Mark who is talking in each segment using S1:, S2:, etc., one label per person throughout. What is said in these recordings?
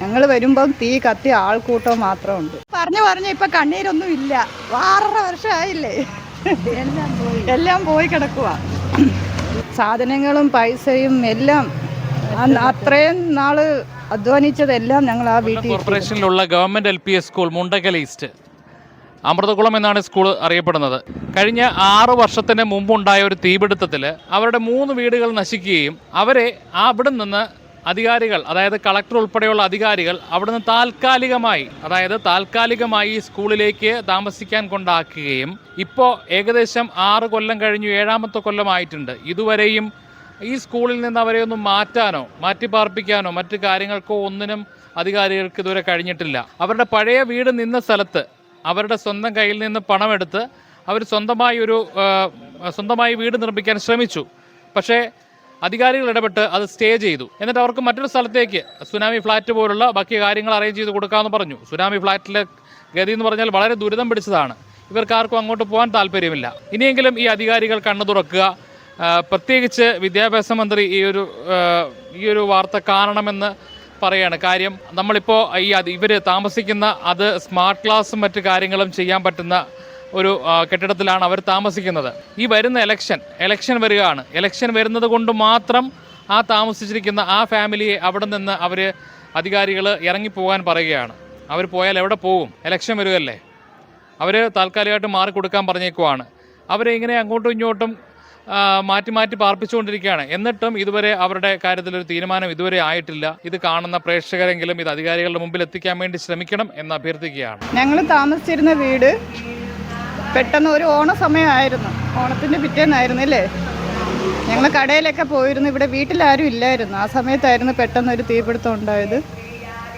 S1: ഞങ്ങൾ വരുമ്പം തീ കത്തി ആൾക്കൂട്ടം മാത്രമുണ്ട്. പറഞ്ഞു പറഞ്ഞു ഇപ്പൊ കണ്ണീരൊന്നും ഇല്ല. ആറര വർഷമായില്ലേ എല്ലാം പോയി എല്ലാം പോയി കിടക്കുക സാധനങ്ങളും പൈസയും എല്ലാം അത്രയും നാൾ അധ്വാനിച്ചതെല്ലാം ഞങ്ങൾ ആ വീട്ടിൽ
S2: കോർപ്പറേഷനിലുള്ള government L P S school Mundakkal east. Amrithakulam എന്നാണ് സ്കൂൾ അറിയപ്പെടുന്നത്. കഴിഞ്ഞ ആറു വർഷത്തിന് മുമ്പുണ്ടായ ഒരു തീപിടുത്തത്തിൽ അവരുടെ മൂന്ന് വീടുകൾ നശിക്കുകയും അവരെ അവിടെ നിന്ന് അധികാരികൾ അതായത് കളക്ടർ ഉൾപ്പെടെയുള്ള അധികാരികൾ അവിടുന്ന് താൽക്കാലികമായി അതായത് താൽക്കാലികമായി സ്കൂളിലേക്ക് താമസിക്കാൻ കൊണ്ടാക്കുകയും ഇപ്പോൾ ഏകദേശം ആറ് കൊല്ലം കഴിഞ്ഞു ഏഴാമത്തെ കൊല്ലമായിട്ടുണ്ട്. ഇതുവരെയും ഈ സ്കൂളിൽ നിന്ന് അവരെ ഒന്നും മാറ്റാനോ മാറ്റി പാർപ്പിക്കാനോ മറ്റു കാര്യങ്ങൾക്കോ ഒന്നിനും അധികാരികൾക്ക് ഇതുവരെ കഴിഞ്ഞിട്ടില്ല. അവരുടെ പഴയ വീട് നിന്ന സ്ഥലത്ത് അവരുടെ സ്വന്തം കയ്യിൽ നിന്ന് പണമെടുത്ത് അവർ സ്വന്തമായി ഒരു സ്വന്തമായി വീട് നിർമ്മിക്കാൻ ശ്രമിച്ചു. പക്ഷേ അധികാരികൾ ഇടപെട്ട് അത് സ്റ്റേ ചെയ്തു. എന്നിട്ട് അവർക്ക് മറ്റൊരു സ്ഥലത്തേക്ക് സുനാമി ഫ്ലാറ്റ് പോലുള്ള ബാക്കി കാര്യങ്ങൾ അറേഞ്ച് ചെയ്ത് കൊടുക്കാമെന്ന് പറഞ്ഞു. സുനാമി ഫ്ലാറ്റിലെ ഗതി എന്ന് പറഞ്ഞാൽ വളരെ ദുരിതം പിടിച്ചതാണ്. ഇവർക്കാർക്കും അങ്ങോട്ട് പോകാൻ താല്പര്യമില്ല. ഇനിയെങ്കിലും ഈ അധികാരികൾ കണ്ണു തുറക്കുക. പ്രത്യേകിച്ച് വിദ്യാഭ്യാസ മന്ത്രി ഈ ഒരു ഈ ഒരു വാർത്ത കാണണമെന്ന് പറയാണ്. കാര്യം നമ്മളിപ്പോൾ ഈ ഇവർ താമസിക്കുന്ന അത് സ്മാർട്ട് ക്ലാസ്സും മറ്റു കാര്യങ്ങളും ചെയ്യാൻ പറ്റുന്ന ഒരു കെട്ടിടത്തിലാണ് അവർ താമസിക്കുന്നത്. ഈ വരുന്ന എലക്ഷൻ എലക്ഷൻ വരികയാണ്. എലക്ഷൻ വരുന്നത് കൊണ്ട് മാത്രം ആ താമസിച്ചിരിക്കുന്ന ആ ഫാമിലിയെ അവിടെ നിന്ന് അവർ അധികാരികൾ ഇറങ്ങിപ്പോകാൻ പറയുകയാണ്. അവർ പോയാൽ എവിടെ പോകും? എലക്ഷൻ വരുമല്ലേ അവർ താൽക്കാലികമായിട്ട് മാറി കൊടുക്കാൻ പറഞ്ഞേക്കുവാണ്. അവരെ ഇങ്ങനെ അങ്ങോട്ടും ഇങ്ങോട്ടും മാറ്റി മാറ്റി പാർപ്പിച്ചുകൊണ്ടിരിക്കുകയാണ്. എന്നിട്ടും ഇതുവരെ അവരുടെ കാര്യത്തിൽ ഒരു തീരുമാനം ഇതുവരെ ആയിട്ടില്ല. ഇത് കാണുന്ന പ്രേക്ഷകരെങ്കിലും ഇത് അധികാരികളുടെ മുമ്പിൽ എത്തിക്കാൻ വേണ്ടി ശ്രമിക്കണം എന്ന് അഭ്യർത്ഥിക്കുകയാണ്.
S1: ഞങ്ങൾ താമസിച്ചിരുന്ന വീട് പെട്ടെന്ന് ഒരു ഓണ സമയമായിരുന്നു. ഓണത്തിന്റെ പിറ്റേന്നായിരുന്നു അല്ലേ? ഞങ്ങൾ കടയിലൊക്കെ പോയിരുന്നു. ഇവിടെ വീട്ടിലാരും ഇല്ലായിരുന്നു. ആ സമയത്തായിരുന്നു പെട്ടെന്ന് ഒരു തീപിടുത്തം ഉണ്ടായത്.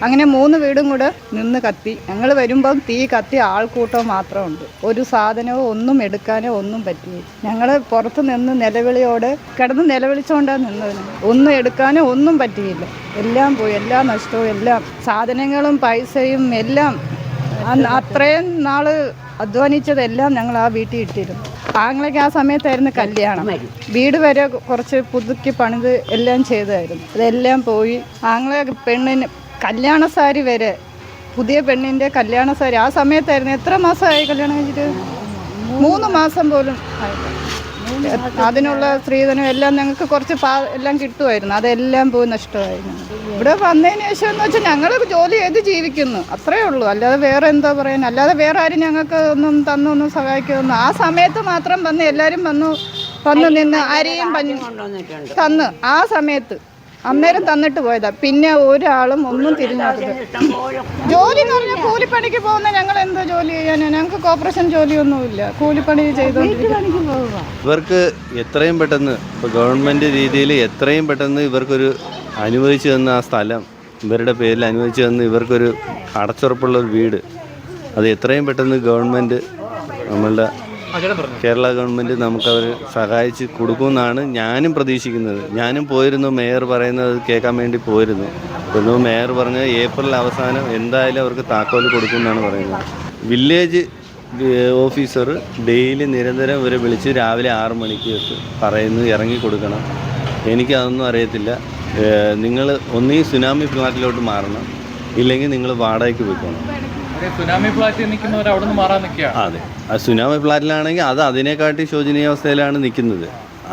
S1: അങ്ങനെ മൂന്ന് വീടും കൂടെ നിന്ന് കത്തി. ഞങ്ങൾ വരുമ്പം തീ കത്തി ആൾക്കൂട്ടം മാത്രമുണ്ട്. ഒരു സാധനവും ഒന്നും എടുക്കാനോ ഒന്നും പറ്റിയില്ല. ഞങ്ങൾ പുറത്ത് നിന്ന് നിലവിളിയോടെ കിടന്ന് നിലവിളിച്ചുകൊണ്ടാണ് നിന്നത്. ഒന്നും എടുക്കാനോ ഒന്നും പറ്റിയില്ല. എല്ലാം പോയി. എല്ലാം നഷ്ടവും എല്ലാം സാധനങ്ങളും പൈസയും എല്ലാം അത്രയും നാൾ അധ്വാനിച്ചതെല്ലാം ഞങ്ങൾ ആ വീട്ടിൽ ഇട്ടിരുന്നു. ആങ്ങളൊക്കെ ആ സമയത്തായിരുന്നു കല്യാണം. വീട് വരെ കുറച്ച് പുതുക്കി പണിത് എല്ലാം ചെയ്തായിരുന്നു. അതെല്ലാം പോയി ആങ്ങളെ പെണ്ണിന് കല്യാണ സാരി വരെ പുതിയ പെണ്ണിന്റെ കല്യാണ സാരി ആ സമയത്തായിരുന്നു. എത്ര മാസമായി കല്യാണം കഴിഞ്ഞിട്ട് മൂന്ന് മാസം പോലും ആയില്ല. അതിനുള്ള സ്ത്രീധനം എല്ലാം ഞങ്ങൾക്ക് കുറച്ച് പാ എല്ലാം കിട്ടുമായിരുന്നു. അതെല്ലാം പോയി നഷ്ടമായിരുന്നു. ഇവിടെ വന്നതിന് ശേഷം എന്ന് വെച്ചാൽ ഞങ്ങൾ ജോലി ചെയ്ത് ജീവിക്കുന്നു. അത്രേ ഉള്ളൂ. അല്ലാതെ വേറെ എന്താ പറയാൻ? അല്ലാതെ വേറെ ആരും ഞങ്ങൾക്ക് ഒന്നും തന്നൊന്നും സഹായിക്കുന്നു ആ സമയത്ത് മാത്രം വന്ന് എല്ലാവരും വന്നു വന്ന് നിന്ന് അരിയും പഞ്ഞും തന്ന്. ആ സമയത്ത് അന്നേരം തന്നിട്ട് പോയതാ. പിന്നെ ഒരാളും ഒന്നും തിരിഞ്ഞാത്തത്. ജോലി എന്ന് പറഞ്ഞാൽ കൂലിപ്പണിക്ക് പോകുന്ന ഞങ്ങൾ എന്തോ ജോലി ചെയ്യാനോ? ഞങ്ങൾക്ക് കോർപ്പറേഷൻ ജോലിയൊന്നുമില്ല. കൂലിപ്പണി ചെയ്തോണ്ടിരിക്കും.
S3: ഇവർക്ക് എത്രയും പെട്ടെന്ന് ഇപ്പോൾ ഗവൺമെന്റ് രീതിയിൽ എത്രയും പെട്ടെന്ന് ഇവർക്കൊരു അനുവദിച്ചു തന്ന ആ സ്ഥലം ഇവരുടെ പേരിൽ അനുവദിച്ചു തന്ന ഇവർക്കൊരു അടച്ചുറപ്പുള്ള ഒരു വീട് അത് എത്രയും പെട്ടെന്ന് ഗവൺമെന്റ് നമ്മളുടെ കേരള ഗവൺമെന്റ് നമുക്കവർ സഹായിച്ച് കൊടുക്കുമെന്നാണ് ഞാനും പ്രതീക്ഷിക്കുന്നത്. ഞാനും പോയിരുന്നു മേയർ പറയുന്നത് കേൾക്കാൻ വേണ്ടി പോയിരുന്നു. അപ്പോൾ മേയർ പറഞ്ഞത് ഏപ്രിൽ അവസാനം എന്തായാലും അവർക്ക് താക്കോൽ കൊടുക്കുമെന്നാണ് പറയുന്നത്. വില്ലേജ് ഓഫീസർ ഡെയിലി നിരന്തരം ഇവരെ വിളിച്ച് രാവിലെ ആറ് മണിക്ക് പറയുന്നു ഇറങ്ങി കൊടുക്കണം. എനിക്കതൊന്നും അറിയത്തില്ല. നിങ്ങൾ ഒന്നീ സുനാമി ഫ്ലാറ്റിലോട്ട് മാറണം. ഇല്ലെങ്കിൽ നിങ്ങൾ വാടകയ്ക്ക് പോയിക്കോണം.
S2: സുനാമി ഫ്ലാറ്റിൽ നിൽക്കുന്നവർ മാറാൻ
S3: അതെ. ആ ഫ്ലാറ്റിലാണെങ്കിൽ അത് അതിനെക്കാട്ടി ശോചനീയാവസ്ഥയിലാണ് നിൽക്കുന്നത്.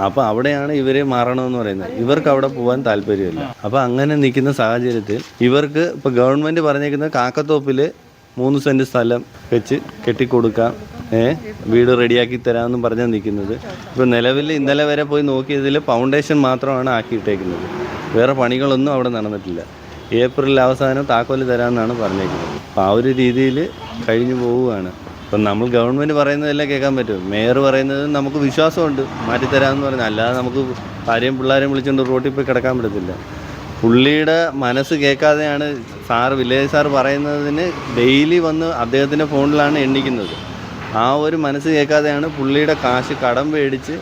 S3: അപ്പോൾ അവിടെയാണ് ഇവരെ മാറണമെന്ന് പറയുന്നത്. ഇവർക്ക് അവിടെ പോകാൻ താല്പര്യമില്ല. അപ്പോൾ അങ്ങനെ നിൽക്കുന്ന സാഹചര്യത്തിൽ ഇവർക്ക് ഇപ്പോൾ ഗവൺമെന്റ് പറഞ്ഞേക്കുന്ന കാക്കത്തോപ്പിൽ മൂന്ന് സെന്റ് സ്ഥലം വെച്ച് കെട്ടിക്കൊടുക്കാം. ഏഹ് വീട് റെഡിയാക്കി തരാമെന്നും പറഞ്ഞാൽ നിൽക്കുന്നത്. ഇപ്പോൾ നിലവിൽ ഇന്നലെ വരെ പോയി നോക്കിയതിൽ ഫൗണ്ടേഷൻ മാത്രമാണ് ആക്കിയിട്ടേക്കുന്നത്. വേറെ പണികളൊന്നും അവിടെ നടന്നിട്ടില്ല. ഏപ്രിൽ അവസാനം താക്കോൽ തരാമെന്നാണ് പറഞ്ഞേക്കുന്നത്. അപ്പോൾ ആ ഒരു രീതിയിൽ കഴിഞ്ഞു പോവുകയാണ്. ഇപ്പം നമ്മൾ ഗവൺമെന്റ് പറയുന്നതെല്ലാം കേൾക്കാൻ പറ്റും. മേയർ പറയുന്നത് നമുക്ക് വിശ്വാസമുണ്ട്. മാറ്റിത്തരാമെന്ന് പറഞ്ഞു. അല്ലാതെ നമുക്ക് ഭാര്യയും പിള്ളേരെയും വിളിച്ചുകൊണ്ട് റോട്ടിൽ പോയി കിടക്കാൻ പറ്റത്തില്ല. പുള്ളിയുടെ മനസ്സ് കേൾക്കാതെയാണ് സാറ് വില്ലേജ് സാർ പറയുന്നതിന് ഡെയിലി വന്ന് അദ്ദേഹത്തിന്റെ ഫോണിലാണ് എണ്ണിക്കുന്നത്. ആ ഒരു മനസ്സ് കേൾക്കാതെയാണ് പുള്ളിയുടെ കാശ് കടം മേടിച്ച്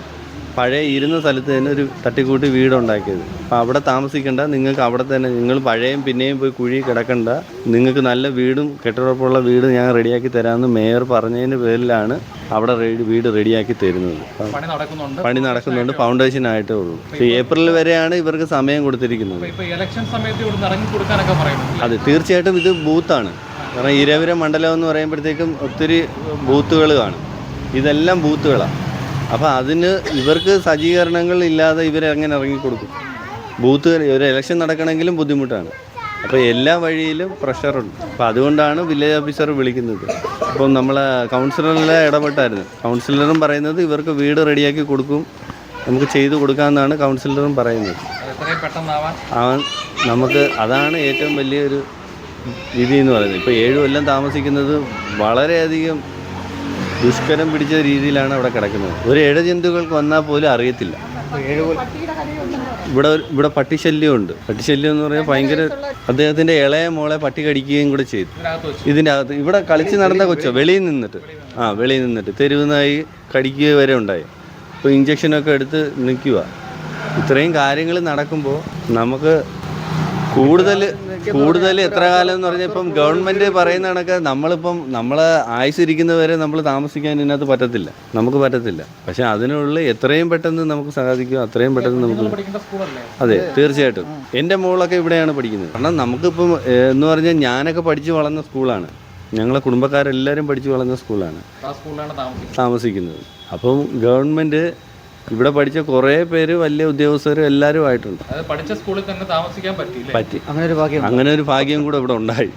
S3: പഴയ ഇരുന്ന സ്ഥലത്ത് തന്നെ ഒരു തട്ടിക്കൂട്ടി വീടുണ്ടാക്കിയത്. അപ്പോൾ അവിടെ താമസിക്കേണ്ട നിങ്ങൾക്ക് അവിടെ തന്നെ നിങ്ങൾ പഴയും പിന്നെയും പോയി കുഴി കിടക്കണ്ട നിങ്ങൾക്ക് നല്ല വീടും കെട്ടുറപ്പുള്ള വീട് ഞാൻ റെഡിയാക്കി തരാമെന്ന് മേയർ പറഞ്ഞതിന്റെ പേരിലാണ് അവിടെ റെഡി വീട് റെഡിയാക്കി തരുന്നത്.
S2: പണി നടക്കുന്നുണ്ട്.
S3: ഫൗണ്ടേഷൻ ആയിട്ടേ ഉള്ളൂ. ഏപ്രിൽ വരെയാണ് ഇവർക്ക് സമയം കൊടുത്തിരിക്കുന്നത്. അതെ തീർച്ചയായിട്ടും ഇത് ബൂത്താണ്. കാരണം ഇരവിര മണ്ഡലം എന്ന് പറയുമ്പോഴത്തേക്കും ഒത്തിരി ബൂത്തുകൾ കാണും. ഇതെല്ലാം ബൂത്തുകളാണ് അപ്പോൾ അതിന് ഇവർക്ക് സജ്ജീകരണങ്ങൾ ഇല്ലാതെ ഇവരെങ്ങനെ ഇറങ്ങിക്കൊടുക്കും ബൂത്ത് ഒരു ഇലക്ഷൻ നടക്കണമെങ്കിലും ബുദ്ധിമുട്ടാണ്. അപ്പോൾ എല്ലാ വഴിയിലും പ്രഷറുണ്ട് അപ്പോൾ അതുകൊണ്ടാണ് വില്ലേജ് ഓഫീസർ വിളിക്കുന്നത്. അപ്പം നമ്മളെ കൗൺസിലറിലെ ഇടപെട്ടായിരുന്നു. കൗൺസിലറും പറയുന്നത് ഇവർക്ക് വീട് റെഡിയാക്കി കൊടുക്കും. നമുക്ക് ചെയ്തു കൊടുക്കാമെന്നാണ് കൗൺസിലറും പറയുന്നത്. അവൻ നമുക്ക് അതാണ് ഏറ്റവും വലിയൊരു വിധി എന്ന് പറയുന്നത്. ഇപ്പോൾ ഏഴ് കൊല്ലം താമസിക്കുന്നത് വളരെയധികം ദുഷ്കരം പിടിച്ച രീതിയിലാണ് അവിടെ കിടക്കുന്നത്. ഒരു ഇഴജന്തുക്കൾക്ക് വന്നാൽ പോലും അറിയത്തില്ല. ഇവിടെ ഇവിടെ പട്ടിശല്യമുണ്ട്. പട്ടിശല്യം എന്ന് പറഞ്ഞാൽ ഭയങ്കര അദ്ദേഹത്തിന്റെ ഇളയ മോളെ പട്ടി കടിക്കുകയും കൂടെ ചെയ്തു. ഇതിന്റെ അകത്ത് ഇവിടെ കളിച്ച് നടന്ന കൊച്ചോ? വെളിയിൽ നിന്നിട്ട്. ആ വെളിയിൽ നിന്നിട്ട്. തെരുവുന്നായി കടിക്കുക വരെ ഉണ്ടായി. അപ്പോൾ ഇഞ്ചക്ഷനൊക്കെ എടുത്ത് നിൽക്കുക ഇത്രയും കാര്യങ്ങൾ നടക്കുമ്പോൾ നമുക്ക് കൂടുതൽ കൂടുതൽ എത്ര കാലം എന്ന് പറഞ്ഞാൽ ഇപ്പം ഗവൺമെന്റ് പറയുന്ന കണക്ക് നമ്മളിപ്പം നമ്മൾ ആയുസിരിക്കുന്നവരെ നമ്മൾ താമസിക്കാൻ ഇതിനകത്ത് പറ്റത്തില്ല. നമുക്ക് പറ്റത്തില്ല. പക്ഷെ അതിനുള്ള എത്രയും പെട്ടെന്ന് നമുക്ക് സാധിക്കും അത്രയും പെട്ടെന്ന് നമുക്ക് അതെ തീർച്ചയായിട്ടും. എന്റെ മോളൊക്കെ ഇവിടെയാണ് പഠിക്കുന്നത്. കാരണം നമുക്കിപ്പം എന്ന് പറഞ്ഞാൽ ഞാനൊക്കെ പഠിച്ചു വളർന്ന സ്കൂളാണ്. ഞങ്ങളെ കുടുംബക്കാരെല്ലാവരും പഠിച്ചു വളർന്ന സ്കൂളാണ്
S2: താമസിക്കുന്നത്.
S3: അപ്പം ഗവൺമെന്റ് ഇവിടെ പഠിച്ച കുറേ പേര് വലിയ ഉദ്യോഗസ്ഥരും എല്ലാവരും ആയിട്ടുണ്ട്.
S2: അത് പഠിച്ച സ്കൂളിൽ തന്നെ താമസിക്കാൻ
S3: പറ്റി. അങ്ങനെ ഒരു ഭാഗ്യം അങ്ങനെ ഒരു ഭാഗ്യം കൂടെ ഇവിടെ ഉണ്ടായി.